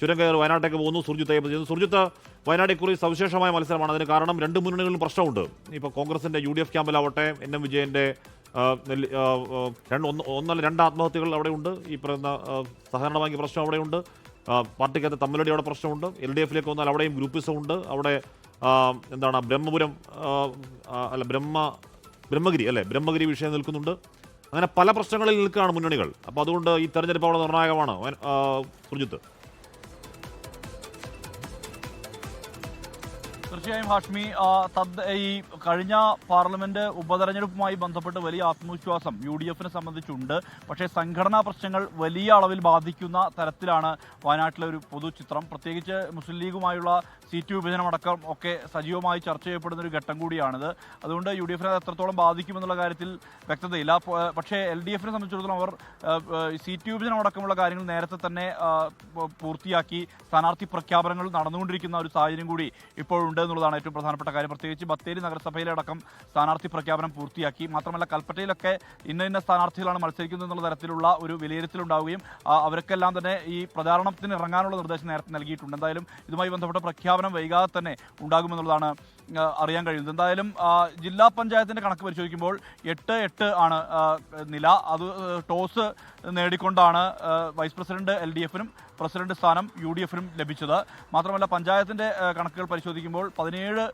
ചുരം കയറി വയനാട്ടേക്ക് പോകുന്നു. സുർജിത്ത് അയ്യപ്പ ചെയ്യുന്നു സുർജിത്ത് വയനാട് ഇക്കുറി സവിശേഷമായ മത്സരമാണ്. അതിന് കാരണം രണ്ട് മുന്നണികളിലും പ്രശ്നമുണ്ട്. ഇപ്പോൾ കോൺഗ്രസിന്റെ യു ഡി എഫ് ക്യാമ്പിലാവട്ടെ എൻ എം ആ, രണ്ട് ഒന്ന് ഒന്നല്ല രണ്ട് ആത്മഹത്യകൾ അവിടെയുണ്ട് ഈ പറയുന്ന സഹകരണ ബാങ്ക് പ്രശ്നം അവിടെയുണ്ട് പാർട്ടിക്കകത്ത് തമ്മിലടി അവിടെ പ്രശ്നമുണ്ട്. എൽ ഡി എഫിലേക്ക് വന്നാൽ അവിടെയും ഗ്രൂപ്പിസം ഉണ്ട്. അവിടെ എന്താണ് ബ്രഹ്മപുരം അല്ല ബ്രഹ്മ ബ്രഹ്മഗിരി അല്ലേ ബ്രഹ്മഗിരി വിഷയം നിൽക്കുന്നുണ്ട്. അങ്ങനെ പല പ്രശ്നങ്ങളിൽ നിൽക്കുകയാണ് മുന്നണികൾ. അപ്പോൾ അതുകൊണ്ട് ഈ തെരഞ്ഞെടുപ്പ് അവിടെ നിർണായകമാണ് വയന- തീർച്ചയായും ഹാഷ്മി ഈ കഴിഞ്ഞ പാർലമെന്റ് ഉപതെരഞ്ഞെടുപ്പുമായി ബന്ധപ്പെട്ട് വലിയ ആത്മവിശ്വാസം യു ഡി എഫിനെ സംബന്ധിച്ചുണ്ട്. പക്ഷേ സംഘടനാ പ്രശ്നങ്ങൾ വലിയ അളവിൽ ബാധിക്കുന്ന തരത്തിലാണ് വയനാട്ടിലെ ഒരു പൊതുചിത്രം. പ്രത്യേകിച്ച് മുസ്ലിം ലീഗുമായുള്ള സീറ്റ് വിഭജനമടക്കം ഒക്കെ സജീവമായി ചർച്ച ചെയ്യപ്പെടുന്ന ഒരു ഘട്ടം കൂടിയാണിത്. അതുകൊണ്ട് യു ഡി എഫിനെ എത്രത്തോളം ബാധിക്കുമെന്നുള്ള കാര്യത്തിൽ വ്യക്തതയില്ല. പക്ഷേ എൽ ഡി എഫിനെ സംബന്ധിച്ചിടത്തോളം അവർ സീറ്റ് വിഭജനം അടക്കമുള്ള കാര്യങ്ങൾ നേരത്തെ തന്നെ പൂർത്തിയാക്കി സ്ഥാനാർത്ഥി പ്രഖ്യാപനങ്ങൾ നടന്നുകൊണ്ടിരിക്കുന്ന ഒരു സാഹചര്യം കൂടി ഇപ്പോഴുണ്ട്. എന്നുള്ളതാണ് ഏറ്റവും പ്രധാനപ്പെട്ട കാര്യം. പ്രത്യേകിച്ച് ബത്തേരി നഗരസഭയിലെ അടക്കം സ്ഥാനാർത്ഥി പ്രഖ്യാപനം പൂർത്തിയാക്കി. മാത്രമല്ല കൽപ്പറ്റയിലൊക്കെ ഇന്ന ഇന്ന സ്ഥാനാർത്ഥികളാണ് മത്സരിക്കുന്നത് എന്നുള്ള തരത്തിലുള്ള ഒരു വിലയിരുത്തലുണ്ടാവുകയും അവർക്കെല്ലാം തന്നെ ഈ പ്രചാരണത്തിന് ഇറങ്ങാനുള്ള നിർദ്ദേശം നേരത്തെ നൽകിയിട്ടുണ്ട്. എന്തായാലും ഇതുമായി ബന്ധപ്പെട്ട പ്രഖ്യാപനം വൈകാതെ തന്നെ ഉണ്ടാകുമെന്നുള്ളതാണ് അറിയാൻ കഴിയുന്നത്. എന്തായാലും ജില്ലാ പഞ്ചായത്തിന്റെ കണക്ക് പരിശോധിക്കുമ്പോൾ എട്ട് എട്ട് ആണ് നില. അത് ടോസ് നേടിക്കൊണ്ടാണ് വൈസ് പ്രസിഡന്റ് എൽ ഡി എഫിനും പ്രസിഡന്റ് സ്ഥാനം യു ഡി എഫിനും ലഭിച്ചത്. മാത്രമല്ല പഞ്ചായത്തിന്റെ കണക്കുകൾ പരിശോധിക്കുമ്പോൾ പതിനേഴ്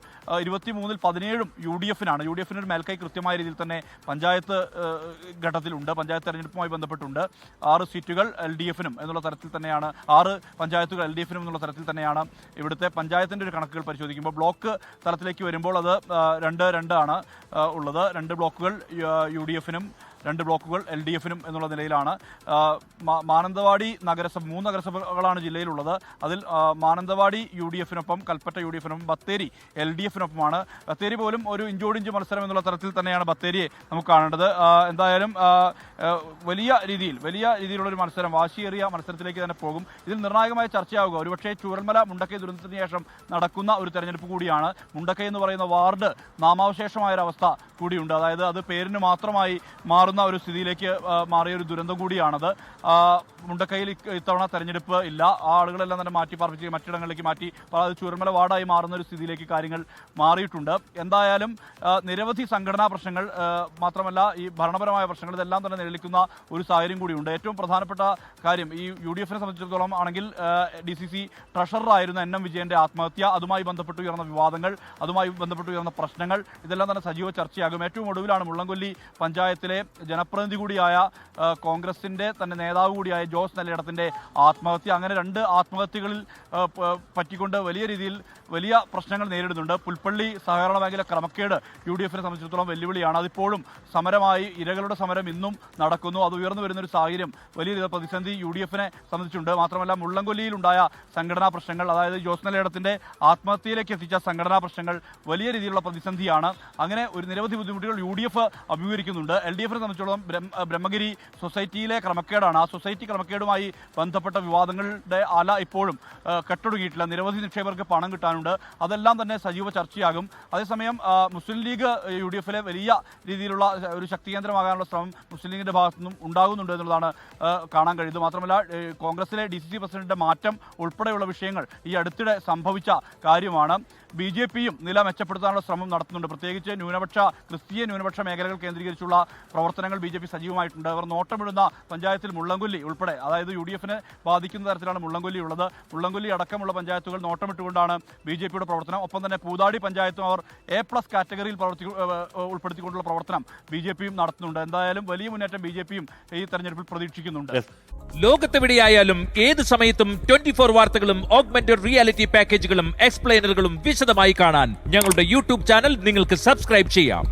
ഇരുപത്തി മൂന്നിൽ പതിനേഴും യു ഡി എഫിനാണ്. യു ഡി എഫിന് ഒരു മേൽക്കൈ കൃത്യമായ രീതിയിൽ തന്നെ പഞ്ചായത്ത് ഘട്ടത്തിലുണ്ട്. പഞ്ചായത്ത് തെരഞ്ഞെടുപ്പുമായി ബന്ധപ്പെട്ടുണ്ട്. ആറ് സീറ്റുകൾ എൽ ഡി എഫിനും എന്നുള്ള തരത്തിൽ തന്നെയാണ് ആറ് പഞ്ചായത്തുകൾ എൽ ഡി എഫിനും എന്നുള്ള തരത്തിൽ തന്നെയാണ് ഇവിടുത്തെ പഞ്ചായത്തിന്റെ ഒരു കണക്കുകൾ പരിശോധിക്കുമ്പോൾ ബ്ലോക്ക് തലത്തിലേക്ക് വരുമ്പോൾ അത് രണ്ട് രണ്ടാണ് ഉള്ളത്. രണ്ട് ബ്ലോക്കുകൾ യു ഡി എഫിനും രണ്ട് ബ്ലോക്കുകൾ എൽ ഡി എഫിനും എന്നുള്ള നിലയിലാണ് മാനന്തവാടി നഗരസഭ മൂന്ന് നഗരസഭകളാണ് ജില്ലയിലുള്ളത്. അതിൽ മാനന്തവാടി യു ഡി എഫിനൊപ്പം കൽപ്പറ്റ യു ഡി എഫിനൊപ്പം ബത്തേരി എൽ ഡി എഫിനൊപ്പമാണ് ബത്തേരി പോലും ഒരു ഇഞ്ചോടിഞ്ച് മത്സരം എന്നുള്ള തരത്തിൽ തന്നെയാണ് ബത്തേരിയെ നമുക്ക് കാണേണ്ടത്. എന്തായാലും വലിയ രീതിയിൽ വലിയ രീതിയിലുള്ള ഒരു മത്സരം വാശിയേറിയ മത്സരത്തിലേക്ക് തന്നെ പോകും. ഇതിൽ നിർണായകമായ ചർച്ചയാവുക. ഒരുപക്ഷെ ചൂരൽമല മുണ്ടക്കൈ ദുരന്തത്തിന് ശേഷം നടക്കുന്ന ഒരു തെരഞ്ഞെടുപ്പ് കൂടിയാണ്. മുണ്ടക്കൈ എന്ന് പറയുന്ന വാർഡ് നാമാവശേഷമായ ഒരു അവസ്ഥ കൂടിയുണ്ട്. അതായത് അത് പേരിന് മാത്രമായി മാറുന്ന ഒരു സ്ഥിതിയിലേക്ക് മാറിയ ഒരു ദുരന്തം കൂടിയാണത്. മുണ്ടക്കയിൽ ഇത്തവണ തെരഞ്ഞെടുപ്പ് ഇല്ല. ആ ആളുകളെല്ലാം തന്നെ മാറ്റി പാർപ്പിച്ച് മറ്റിടങ്ങളിലേക്ക് മാറ്റി അത് ചുരമല വാർഡായി മാറുന്ന ഒരു സ്ഥിതിയിലേക്ക് കാര്യങ്ങൾ മാറിയിട്ടുണ്ട്. എന്തായാലും നിരവധി സംഘടനാ പ്രശ്നങ്ങൾ മാത്രമല്ല ഈ ഭരണപരമായ പ്രശ്നങ്ങൾ ഇതെല്ലാം തന്നെ നിലനിൽക്കുന്ന ഒരു സാഹചര്യം കൂടിയുണ്ട്. ഏറ്റവും പ്രധാനപ്പെട്ട കാര്യം ഈ യു ഡി എഫിനെ സംബന്ധിച്ചിടത്തോളം ആണെങ്കിൽ ഡി സി സി ട്രഷററായിരുന്ന എൻ എം വിജയന്റെ ആത്മഹത്യ അതുമായി ബന്ധപ്പെട്ട് ഉയർന്ന വിവാദങ്ങൾ അതുമായി ബന്ധപ്പെട്ട് ഉയർന്ന പ്രശ്നങ്ങൾ ഇതെല്ലാം തന്നെ സജീവ ചർച്ചയാകും. ഏറ്റവും ഒടുവിലാണ് മുള്ളംകൊല്ലി പഞ്ചായത്തിലെ ജനപ്രതിനിധി കൂടിയായ കോൺഗ്രസിന്റെ തന്നെ നേതാവ് കൂടിയായ ജോസ് നല്ലയിടത്തിന്റെ ആത്മഹത്യ. അങ്ങനെ രണ്ട് ആത്മഹത്യകളിൽ പറ്റിക്കൊണ്ട് വലിയ രീതിയിൽ വലിയ പ്രശ്നങ്ങൾ നേരിടുന്നുണ്ട്. പുൽപ്പള്ളി സഹകരണ ബാങ്കിലെ ക്രമക്കേട് യു ഡി എഫിനെ സംബന്ധിച്ചിടത്തോളം വെല്ലുവിളിയാണ്. അതിപ്പോഴും സമരമായി ഇരകളുടെ സമരം ഇന്നും നടക്കുന്നു. അത് ഉയർന്നു വരുന്നൊരു സാഹചര്യം വലിയ പ്രതിസന്ധി യു ഡി എഫിനെ സംബന്ധിച്ചിട്ടുണ്ട്. മാത്രമല്ല മുള്ളംകൊല്ലിയിലുണ്ടായ സംഘടനാ പ്രശ്നങ്ങൾ അതായത് ജോസ് നെല്ലയിടത്തിന്റെ ആത്മഹത്യയിലേക്ക് എത്തിച്ച സംഘടനാ പ്രശ്നങ്ങൾ വലിയ രീതിയിലുള്ള പ്രതിസന്ധിയാണ്. അങ്ങനെ ഒരു നിരവധി ബുദ്ധിമുട്ടുകൾ യു ഡി എഫ് അഭിമുഖീകരിക്കുന്നുണ്ട്. എൽ ഡി എഫിനെ സംബന്ധിച്ചിടത്തോളം ബ്രഹ്മഗിരി സൊസൈറ്റിയിലെ ക്രമക്കേടാണ്. ആ സൊസൈറ്റി ക്രമക്കേടുമായി ബന്ധപ്പെട്ട വിവാദങ്ങളുടെ അല ഇപ്പോഴും കെട്ടൊടുങ്ങിയിട്ടില്ല. നിരവധി നിക്ഷേപകർക്ക് പണം കിട്ടാനുണ്ട്. അതെല്ലാം തന്നെ സജീവ ചർച്ചയാകും. അതേസമയം മുസ്ലിം ലീഗ് യു ഡി എഫിലെ വലിയ രീതിയിലുള്ള ഒരു ശക്തി കേന്ദ്രമാകാനുള്ള ശ്രമം മുസ്ലിം ലീഗിന്റെ ഭാഗത്തു നിന്നും ഉണ്ടാകുന്നുണ്ട് എന്നുള്ളതാണ് കാണാൻ കഴിയുന്നത്. മാത്രമല്ല കോൺഗ്രസിലെ ഡി സി സി മാറ്റം ഉൾപ്പെടെയുള്ള വിഷയങ്ങൾ ഈ അടുത്തിടെ സംഭവിച്ച കാര്യമാണ്. ബി ജെ പിയും നില മെച്ചപ്പെടുത്താനുള്ള ശ്രമം നടത്തുന്നുണ്ട്. പ്രത്യേകിച്ച് ന്യൂനപക്ഷ ക്രിസ്തീയ ന്യൂനപക്ഷ മേഖലകൾ കേന്ദ്രീകരിച്ചുള്ള പ്രവർത്തനങ്ങൾ ബി ജെ പി സജീവമായിട്ടുണ്ട്. അവർ നോട്ടമിടുന്ന പഞ്ചായത്തിൽ മുള്ളംകൊല്ലി ഉൾപ്പെടെ അതായത് യു ഡി എഫിനെ ബാധിക്കുന്ന തരത്തിലാണ് മുള്ളംകൊല്ലി ഉള്ളത്. മുള്ളംകൊല്ലി അടക്കമുള്ള പഞ്ചായത്തുകൾ നോട്ടമിട്ടുകൊണ്ടാണ് ബി ജെ പിയുടെ പ്രവർത്തനം. ഒപ്പം തന്നെ പൂതാടി പഞ്ചായത്തും അവർ എ പ്ലസ് കാറ്റഗറിയിൽ പ്രവർത്തി ഉൾപ്പെടുത്തിക്കൊണ്ടുള്ള പ്രവർത്തനം ബി ജെ പിയും നടത്തുന്നുണ്ട്. എന്തായാലും വലിയ മുന്നേറ്റം ബി ജെ പിയും ഈ തെരഞ്ഞെടുപ്പിൽ പ്രതീക്ഷിക്കുന്നുണ്ട്. ലോകത്തെവിടെയായാലും ഏത് സമയത്തും ട്വന്റി ഫോർ വാർത്തകളും ഓഗ്മെന്റഡ് റിയാലിറ്റി പാക്കേജുകളും എക്സ്പ്ലെയിനറുകളും വിശദമായി കാണാൻ ഞങ്ങളുടെ യൂട്യൂബ് ചാനൽ നിങ്ങൾക്ക് സബ്സ്ക്രൈബ് ചെയ്യാം.